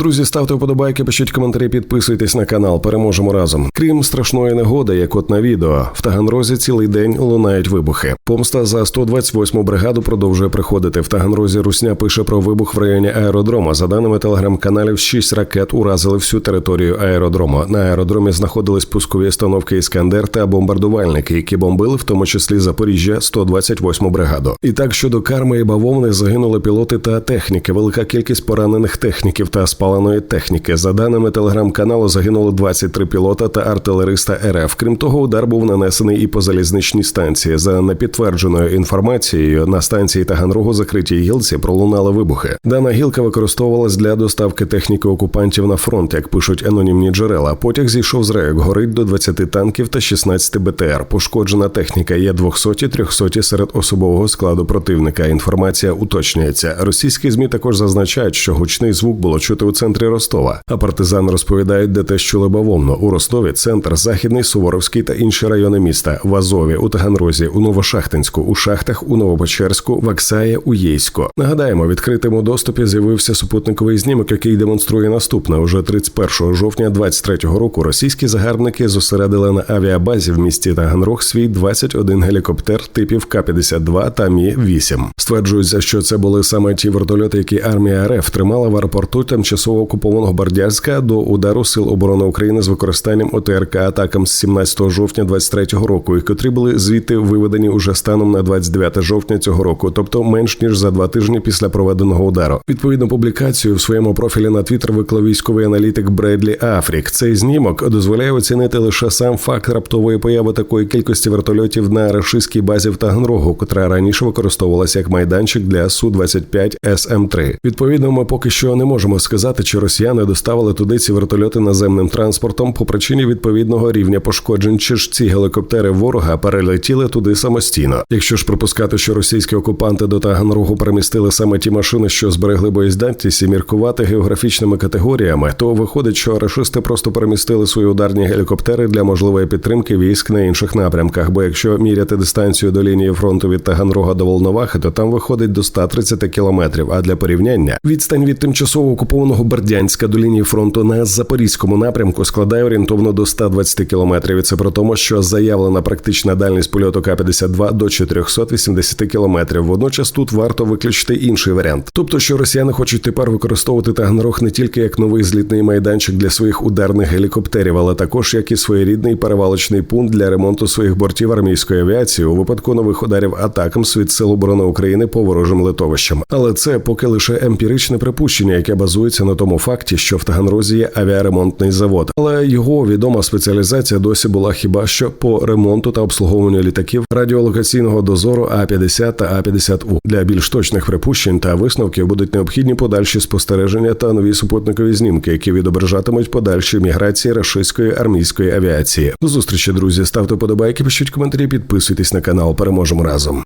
Друзі, ставте вподобайки, пишіть коментарі, підписуйтесь на канал. Переможемо разом. Крім страшної негоди, як от на відео, в Таганрозі цілий день лунають вибухи. Помста за 128-му бригаду продовжує приходити. В Таганрозі Русня пише про вибух в районі аеродрома. За даними телеграм-каналів, 6 ракет уразили всю територію аеродрому. На аеродромі знаходились пускові установки Іскандер та бомбардувальники, які бомбили, в тому числі Запоріжжя, 128-му бригаду. І так щодо карми і бавовни загинули пілоти та техніки. Велика кількість поранених техніків та спаленої техніки. За даними телеграм-каналу, загинуло 23 пілота та артилериста РФ. Крім того, удар був нанесений і по залізничній станції. За непідтвердженою інформацією, на станції Таганрогу закритій гілці пролунали вибухи. Дана гілка використовувалась для доставки техніки окупантів на фронт, як пишуть анонімні джерела. Потяг зійшов з рейок, горить до 20 танків та 16 БТР. Пошкоджена техніка є 200-300 серед особового складу противника. Інформація уточнюється. Російські змі також зазначають, що гучний звук було чути у центрі Ростова. А партизан розповідають, де те чули бавовну. У Ростові центр, західний, Суворовський та інші райони міста. В Азові, у Таганрозі, у Новошахтинську, у шахтах, у Новопечерську, в Аксаї, у Єйську. Нагадаємо, відкритому доступі з'явився супутниковий знімок, який демонструє наступне. Уже 31 жовтня 23-го року російські загарбники зосередили на авіабазі в місті Таганрог свій 21 гелікоптер типів К-52 та Мі 8 Стверджується, що це були саме ті вертольоти, які армія РФ тримала в аеропорту тимчасово окупованого Бердянська до удару сил оборони України з використанням ОТРК атакам з 17 жовтня 23-го року, і котрі були звідти виведені уже станом на 29 жовтня цього року, тобто менш ніж за два тижні після проведеного удару. Відповідну публікацію в своєму профілі на Твіттер виклав військовий аналітик Бредлі Афрік. Цей знімок дозволяє оцінити лише сам факт раптової появи такої кількості вертольотів на рашистській базі в Таганрогу, котра раніше використовувалася як майданчик для су 25 СМ 3 Відповідно, ми поки що не можемо сказати, чи росіяни доставили туди ці вертольоти наземним транспортом по причині відповідного рівня пошкоджень, чи ж ці гелікоптери ворога перелетіли туди самостійно. Якщо ж припускати, що російські окупанти до Таганрогу перемістили саме ті машини, що зберегли боєздатність і міркувати географічними категоріями, то виходить, що рашисти просто перемістили свої ударні гелікоптери для можливої підтримки військ на інших напрямках. Бо якщо міряти дистанцію до лінії фронту від Таганрога до Волновахи, то там виходить до 130 кілометрів. А для порівняння відстань від тимчасово окупованого Бердянська до лінії фронту на запорізькому напрямку складає орієнтовно до 120 кілометрів. Це при тому, що заявлена практична дальність польоту К-52 до 480 кілометрів. Водночас тут варто виключити інший варіант, тобто, що росіяни хочуть тепер використовувати Таганрог не тільки як новий злітний майданчик для своїх ударних гелікоптерів, але також як і своєрідний перевалочний пункт для ремонту своїх бортів армійської авіації у випадку нових ударів атакам від сил оборони України по ворожим литовищам. Але це поки лише емпіричне припущення, яке базується на тому факті, що в Таганрозі є авіаремонтний завод, але його відома спеціалізація досі була хіба що по ремонту та обслуговуванню літаків радіолокаційного дозору А 50 та А 50 У для більш точних припущень та висновків будуть необхідні подальші спостереження та нові супутникові знімки, які відображатимуть подальші міграції рашистської армійської авіації. До зустрічі, друзі. Ставте подобайки, пишіть коментарі, підписуйтесь на канал. Переможемо разом.